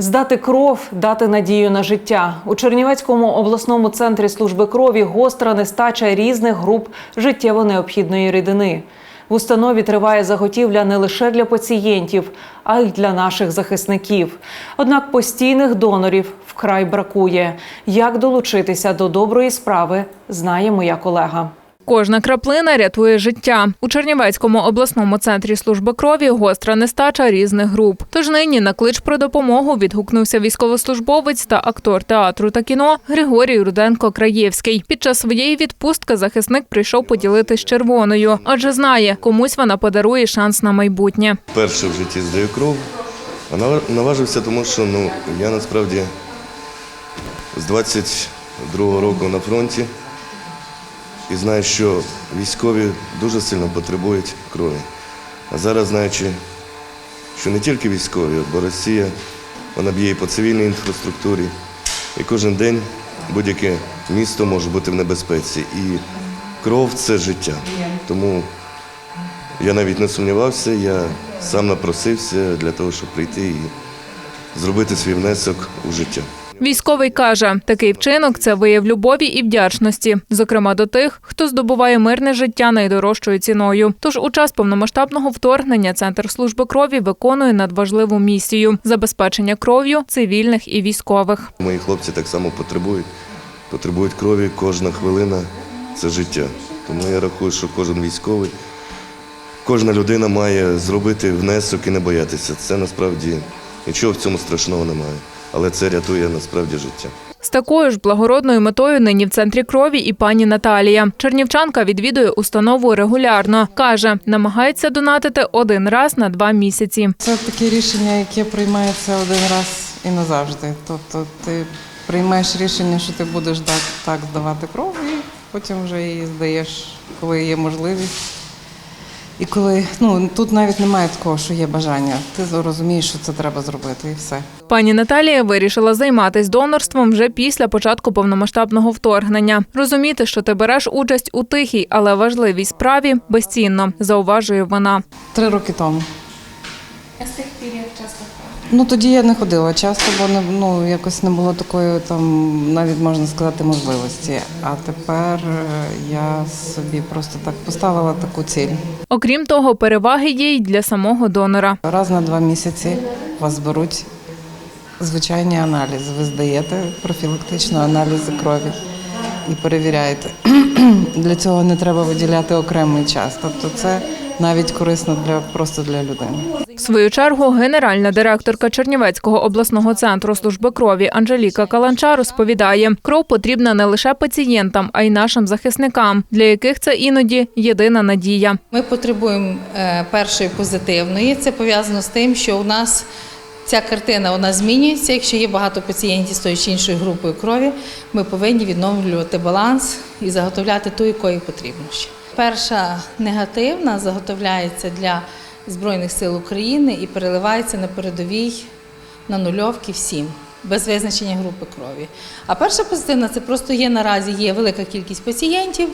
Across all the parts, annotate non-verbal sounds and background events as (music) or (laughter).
Здати кров, дати надію на життя у Чернівецькому обласному центрі служби крові гостра нестача різних груп життєво необхідної рідини. В установі триває заготівля не лише для пацієнтів, а й для наших захисників. Однак постійних донорів вкрай бракує. Як долучитися до доброї справи, знає моя колега. Кожна краплина рятує життя. У Чернівецькому обласному центрі служби крові гостра нестача різних груп. Тож нині на клич про допомогу відгукнувся військовослужбовець та актор театру та кіно Григорій Руденко Краєвський. Під час своєї відпустки захисник прийшов поділитись червоною, адже знає, комусь вона подарує шанс на майбутнє. Перше в житті здаю кров, а нава- наважився, тому що ну, я насправді з 22-го року на фронті і знаю, що військові дуже сильно потребують крові. А зараз, знаючи, що не тільки військові, бо Росія вона б'є і по цивільній інфраструктурі, і кожен день будь-яке місто може бути в небезпеці. І кров це життя. Тому я навіть не сумнівався, я сам напросився для того, щоб прийти і зробити свій внесок у життя. Військовий каже, такий вчинок це вияв любові і вдячності, зокрема до тих, хто здобуває мирне життя найдорожчою ціною. Тож у час повномасштабного вторгнення центр служби крові виконує надважливу місію забезпечення кров'ю цивільних і військових. Мої хлопці так само потребують, потребують крові, кожна хвилина це життя. Тому я рахую, що кожен військовий, кожна людина має зробити внесок і не боятися. Це насправді нічого в цьому страшного немає. Але це рятує насправді життя. З такою ж благородною метою нині в центрі крові і пані Наталія. Чернівчанка відвідує установу регулярно. каже, намагається донатити один раз на два місяці. Це таке рішення, яке приймається один раз і назавжди. Тобто ти приймаєш рішення, що ти будеш так, так здавати кров, і потім вже її здаєш, коли є можливість. І коли ну тут навіть немає такого, що є бажання. Ти розумієш, що це треба зробити, і все. Пані Наталія вирішила займатися донорством вже після початку повномасштабного вторгнення. Розуміти, що ти береш участь у тихій, але важливій справі, безцінно, зауважує вона. Три роки тому. А з тих пір як часто Ну тоді я не ходила часто, бо не ну якось не було такої там, навіть можна сказати, можливості. А тепер е, я собі просто так поставила таку ціль. Окрім того, переваги є й для самого донора. Раз на два місяці вас беруть звичайні аналізи. Ви здаєте профілактично аналізи крові і перевіряєте. (clears throat) Для цього не треба виділяти окремий час. Тобто це навіть корисно для просто для людини. В свою чергу генеральна директорка Чернівецького обласного центру служби крові Анжеліка Каланча розповідає, кров потрібна не лише пацієнтам, а й нашим захисникам, для яких це іноді єдина надія. Ми потребуємо е, першої позитивної. Це пов'язано з тим, що у нас ця картина вона змінюється. Якщо є багато пацієнтів з тою чи іншою групою крові, ми повинні відновлювати баланс і заготовляти ту, якої потрібно ще. Перша негативна заготовляється для Збройних сил України і переливається на передовій на нульовки всім. Без визначення групи крові. А перша позитивна це просто є наразі є велика кількість пацієнтів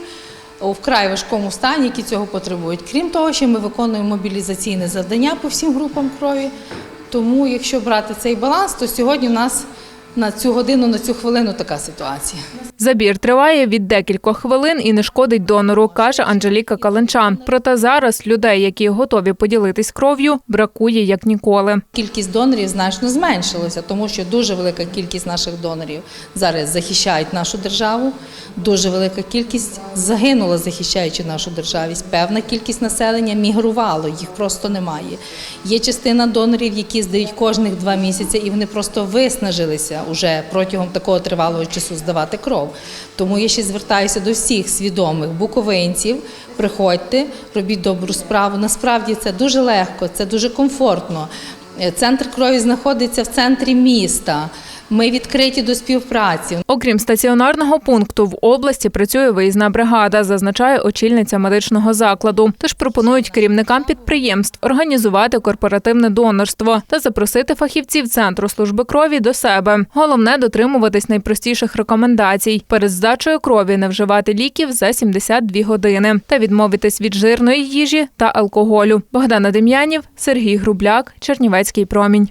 у вкрай важкому стані, які цього потребують. Крім того, що ми виконуємо мобілізаційне завдання по всім групам крові. Тому, якщо брати цей баланс, то сьогодні у нас на цю годину, на цю хвилину така ситуація. Забір триває від декількох хвилин і не шкодить донору, каже Анжеліка Каланча. Проте зараз людей, які готові поділитись кров'ю, бракує як ніколи. Кількість донорів значно зменшилася, тому що дуже велика кількість наших донорів зараз захищають нашу державу. Дуже велика кількість загинула, захищаючи нашу державість. Певна кількість населення мігрувало, їх просто немає. Є частина донорів, які здають кожних два місяці, і вони просто виснажилися уже протягом такого тривалого часу здавати кров. Тому я ще звертаюся до всіх свідомих буковинців. Приходьте, робіть добру справу. Насправді це дуже легко, це дуже комфортно. Е, Центр крові знаходиться в центрі міста. Ми відкриті до співпраці. Окрім стаціонарного пункту, в області працює виїзна бригада, зазначає очільниця медичного закладу. Тож пропонують керівникам підприємств організувати корпоративне донорство та запросити фахівців центру служби крові до себе. Головне дотримуватись найпростіших рекомендацій: перед здачею крові не вживати ліків за 72 години та відмовитись від жирної їжі та алкоголю. Богдана Дем'янів, Сергій Грубляк, Чернівецький промінь.